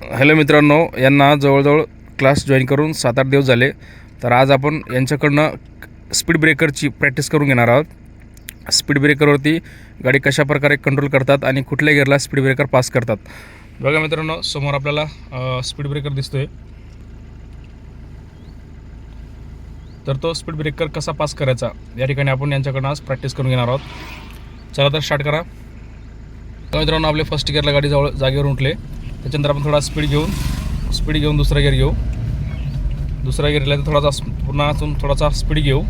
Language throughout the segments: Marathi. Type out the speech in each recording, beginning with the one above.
हॅलो मित्रांनो यांना जवळजवळ क्लास जॉईन करून सात आठ दिवस झाले. तर आज आपण यांच्याकडनं स्पीड ब्रेकरची प्रॅक्टिस करून घेणार आहोत. स्पीड ब्रेकरवरती गाडी कशा प्रकारे कंट्रोल करतात आणि कुठल्या गिअरला स्पीड ब्रेकर पास करतात. बघा मित्रांनो समोर आपल्याला स्पीड ब्रेकर दिसतोय. तर तो स्पीड ब्रेकर कसा पास करायचा या ठिकाणी आपण यांच्याकडनं आज प्रॅक्टिस करून घेणार आहोत. चला तर स्टार्ट करा. मित्रांनो आपले फर्स्ट गिअरला गाडी जवळ जागेवर उठले. त्याच्यानंतर आपण थोडा स्पीड घेऊन स्पीड घेऊन दुसरा गिअर घेऊ. दुसरा तर थोडासा पुन्हा अजून थोडासा स्पीड घेऊ.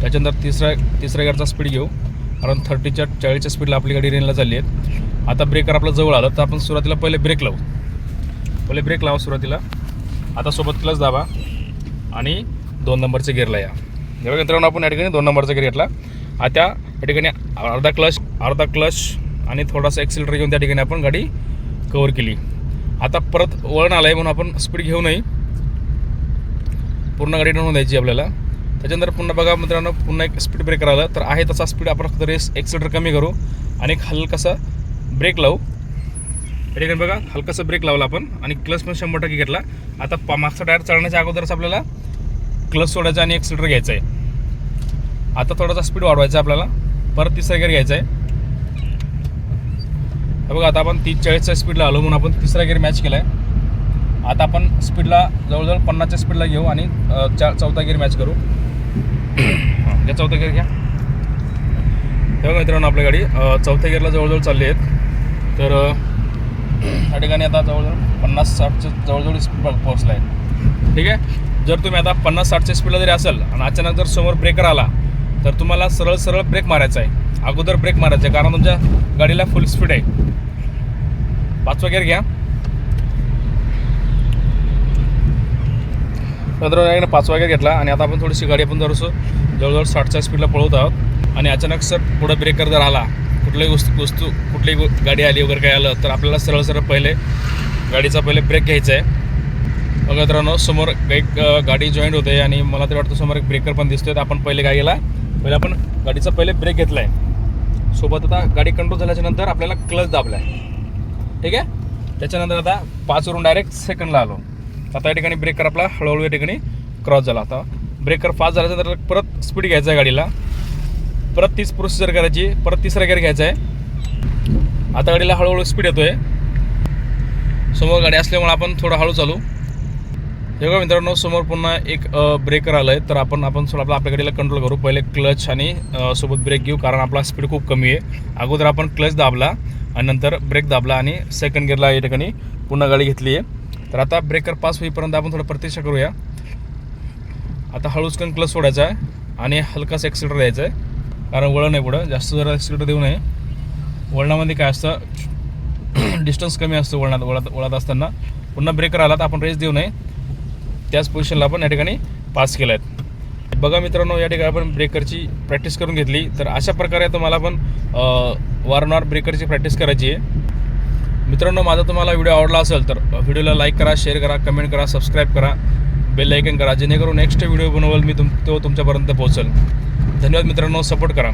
त्याच्यानंतर तिसऱ्या तिसऱ्या गिअरचा स्पीड घेऊ. कारण थर्टीच्या चाळीसच्या स्पीडला आपली गाडी रेनला चालली आहे. आता ब्रेकर आपला जवळ आलं तर आपण सुरुवातीला पहिले ब्रेक लावू. पहिले ब्रेक लावा सुरुवातीला. आता सोबत क्लच दाबा. आणि दोन नंबरच्या गिअरला या. हे मित्रांनो आपण या ठिकाणी दोन नंबरचा गिअर घेतला. आता या ठिकाणी अर्धा क्लच अर्धा क्लच आणि थोडासा एक्सिलेटर घेऊन त्या ठिकाणी आपण गाडी कवर केली. आता परत वळण आलं आहे म्हणून आपण स्पीड घेऊ नये पूर्ण गाडी ठेवून द्यायची आपल्याला. त्याच्यानंतर पुन्हा बघा मित्रांनो पुन्हा एक स्पीड ब्रेक आलं. तर आहे तसा स्पीड आपण फक्त रेस एक्सिलेटर कमी करू आणि एक हलकासा ब्रेक लावू. या ठिकाणी बघा? हलकासा ब्रेक लावला आपण आणि क्लच पण शंभर टक्के घेतला. आता पा- मागचा टायर चालण्याच्या अगोदरच आपल्याला क्लच सोडायचा आणि एक्सिलेटर घ्यायचा आहे आता थोडासा स्पीड वाढवायचा आहे आपल्याला. परत तिसरा गिअर घ्यायचा आहे बघा आता आपण तीस चाळीसच्या स्पीडला आलो म्हणून आपण तिसरा गिअर मॅच केला आहे आता आपण स्पीडला जवळजवळ पन्नासच्या स्पीडला घेऊ आणि चा चौथा गिअर मॅच करू. घ्या चौथा गिअर घ्या. तेव्हा बघा मित्रांनो आपली गाडी चौथ्या गिअरला जवळजवळ चालली आहेत. तर त्या या ठिकाणी आता जवळजवळ पन्नास साठच्या जवळजवळ स्पीड पोहोचला आहे ठीक आहे? जर तुम्ही आता पन्नास साठच्या स्पीडला जरी असेल आणि अचानक जर समोर ब्रेकर आला तर तुम्हाला सरळ सरळ ब्रेक मारायचा आहे. अगोदर ब्रेक मारायचं. आहे कारण तुमच्या गाडीला फुल स्पीड आहे. पाचवा गिअर घ्या. पंधरा पाचवा गिअर घेतला. आणि आता आपण थोडीशी गाडी आपण जरासं जवळजवळ साठच्या स्पीडला पळवत आहोत. आणि अचानक सर पुढं ब्रेकर जर आला कुठल्याही वस्तू वस्तू कुठलीही गो- गाडी आली वगैरे काय आलं तर आपल्याला सरळ सरळ पहिले गाडीचा पहिले ब्रेक घ्यायचा आहे मग मित्रांनो समोर एक गाडी जॉईंट होते आणि मला तरी वाटतं समोर एक ब्रेकर पण दिसतोय. तर आपण पहिले गाडीला पहिले आपण गाडीचा पहिले ब्रेक घेतला आहे सोबत आता गाडी कंट्रोल झाल्याच्यानंतर आपल्याला क्लच दाबला आहे ठीक आहे? त्याच्यानंतर आता पाचवरून डायरेक्ट सेकंडला आलो. आता या ठिकाणी ब्रेकर आपला हळूहळू या ठिकाणी क्रॉस झाला. आता ब्रेकर फास्ट झाल्यानंतर परत स्पीड घ्यायचा आहे गाडीला. परत तीच प्रोसिजर करायची परत तिसरा गिअर घ्यायचा आहे. आता गाडीला हळूहळू स्पीड येतो आहे समोर गाडी असल्यामुळे आपण थोडं हळू चालू. हे बघा मित्रांनो समोर पुन्हा एक ब्रेकर आलं आहे तर आपण आपण थोडं आपलं आपल्या गाडीला कंट्रोल करू. पहिले क्लच आणि सोबत ब्रेक घेऊ कारण आपला स्पीड खूप कमी आहे. अगोदर आपण क्लच दाबला आणि नंतर ब्रेक दाबला आणि सेकंड गिअरला या ठिकाणी पुन्हा गाडी घेतली आहे. तर आता ब्रेकर पास होईपर्यंत आपण थोडं प्रतीक्षा करूया. आता हळूचकन क्लच सोडायचा आहे आणि हलकासा एक्सिलेटर द्यायचा आहे. कारण वळण आहे पुढं. जास्त जरा एक्सिलेटर देऊ नये. वळणामध्ये काय असतं? डिस्टन्स कमी असतं वळणात वळत वळत असताना. पुन्हा ब्रेकर आला तर आपण रेस देऊ नये. त्याच पोझिशनला आपण या ठिकाणी पास केला आहेत बघा मित्रांनो या ठिकाणी आपण ब्रेकरची प्रॅक्टिस करून घेतली. तर अशा प्रकारे तुम्हाला पण वारंवार ब्रेकरची प्रॅक्टिस करायची आहे. मित्रांनो माझा तुम्हाला व्हिडिओ आवडला असेल तर व्हिडिओला लाईक करा शेअर करा कमेंट करा सबस्क्राईब करा. बेल आयकन करा जेणेकरून नेक्स्ट व्हिडिओ बनवल मी तुम तो तुमच्यापर्यंत पोहोचेल. धन्यवाद मित्रांनो सपोर्ट करा.